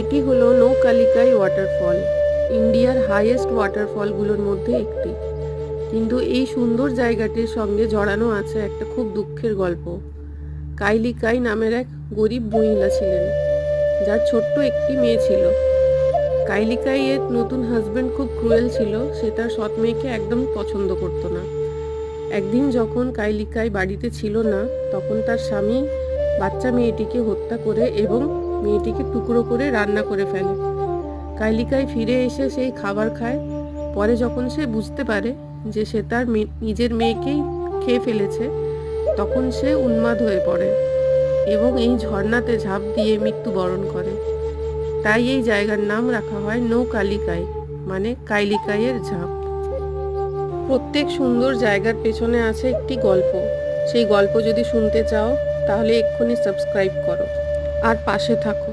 এটি হলো নৌকালিকাই ওয়াটারফল ইন্ডিয়ার হাইয়েস্ট ওয়াটারফলগুলোর মধ্যে একটি। কিন্তু এই সুন্দর জায়গাটির সঙ্গে জড়ানো আছে একটা খুব দুঃখের গল্প। কাইলিকাই নামের এক গরিব মহিলা ছিলেন, যার ছোট্ট একটি মেয়ে ছিল। কাইলিকাই এর নতুন হাজব্যান্ড খুব ক্রুয়েল ছিল, সে তার সৎ মেয়েকে একদম পছন্দ করতো না। একদিন যখন কাইলিকাই বাড়িতে ছিল না, তখন তার স্বামী বাচ্চা মেয়েটিকে হত্যা করে এবং মেয়েটিকে টুকরো করে রান্না করে ফেলে। কাইলিকাই ফিরে এসে সেই খাবার খায়। পরে যখন সে বুঝতে পারে যে সে তার নিজের মেয়েকেই খেয়ে ফেলেছে, তখন সে উন্মাদ হয়ে পড়ে এবং এই ঝর্ণাতে ঝাঁপ দিয়ে মৃত্যুবরণ করে। তাই এই জায়গার নাম রাখা হয় নৌ কালিকাই মানে কাইলিকাইয়ের ঝাঁপ। প্রত্যেক সুন্দর জায়গার পেছনে আছে একটি গল্প। সেই গল্প যদি শুনতে চাও, তাহলে এক্ষুনি সাবস্ক্রাইব করো। আর পাশে থাকো।